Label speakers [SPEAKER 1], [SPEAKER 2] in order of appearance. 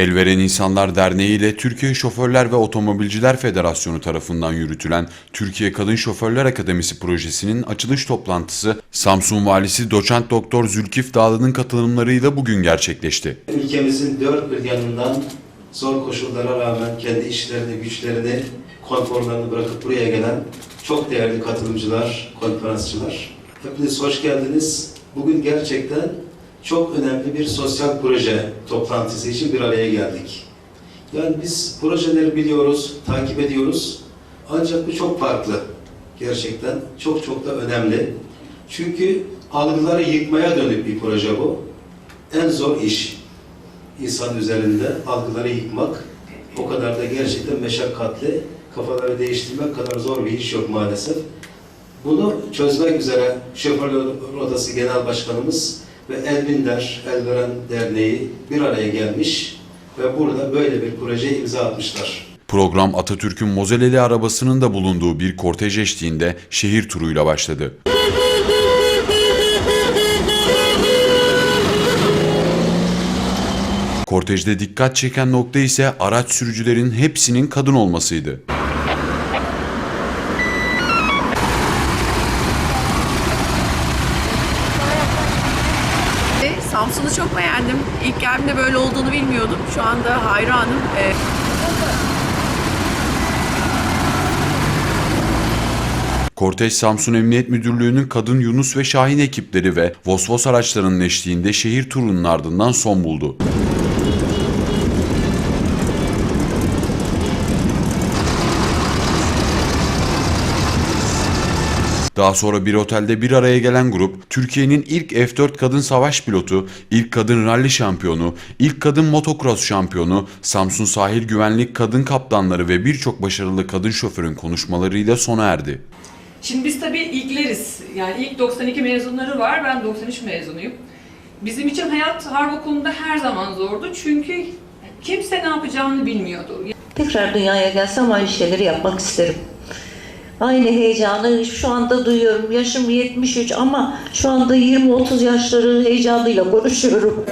[SPEAKER 1] Elveren İnsanlar Derneği ile Türkiye Şoförler ve Otomobilciler Federasyonu tarafından yürütülen Türkiye Kadın Şoförler Akademisi projesinin açılış toplantısı Samsun Valisi Doçent Doktor Zülkif Dağlı'nın katılımlarıyla bugün gerçekleşti.
[SPEAKER 2] Ülkemizin dört bir yanından zor koşullara rağmen kendi işlerini, güçlerini, konforlarını bırakıp buraya gelen çok değerli katılımcılar, konferansçılar. Hepiniz hoş geldiniz. Bugün gerçekten çok önemli bir sosyal proje toplantısı için bir araya geldik. Yani biz projeleri biliyoruz, takip ediyoruz. Ancak bu çok farklı. Gerçekten çok çok da önemli. Çünkü algıları yıkmaya dönük bir proje bu. En zor iş insan üzerinde algıları yıkmak o kadar da gerçekten meşakkatli, kafaları değiştirmek kadar zor bir iş yok maalesef. Bunu çözmek üzere Şoförler Odası Genel Başkanımız ve Elbinder, Elveren Derneği bir araya gelmiş ve burada böyle bir projeye imza atmışlar.
[SPEAKER 1] Program Atatürk'ün mozeleli arabasının da bulunduğu bir kortej eşliğinde şehir turuyla başladı. Kortejde dikkat çeken nokta ise araç sürücülerin hepsinin kadın olmasıydı.
[SPEAKER 3] Ve Samsun'u çok beğendim. İlk geldiğimde böyle olduğunu bilmiyordum. Şu anda hayranım. Ee,
[SPEAKER 1] Kortej Samsun Emniyet Müdürlüğü'nün Kadın Yunus ve Şahin ekipleri ve Vosvos araçlarının eşliğinde şehir turunun ardından son buldu. Daha sonra bir otelde bir araya gelen grup, Türkiye'nin ilk F4 kadın savaş pilotu, ilk kadın ralli şampiyonu, ilk kadın motocross şampiyonu, Samsun Sahil Güvenlik kadın kaptanları ve birçok başarılı kadın şoförün konuşmalarıyla sona erdi.
[SPEAKER 4] Şimdi biz tabii ilkleriz. Yani ilk 92 mezunları var. Ben 93 mezunuyum. Bizim için hayat harp okulunda her zaman zordu. Çünkü kimse ne yapacağını bilmiyordu.
[SPEAKER 5] Tekrar dünyaya gelsem aynı şeyleri yapmak isterim. Aynı heyecanı şu anda duyuyorum. Yaşım 73 ama şu anda 20-30 yaşları heyecanıyla konuşuyorum.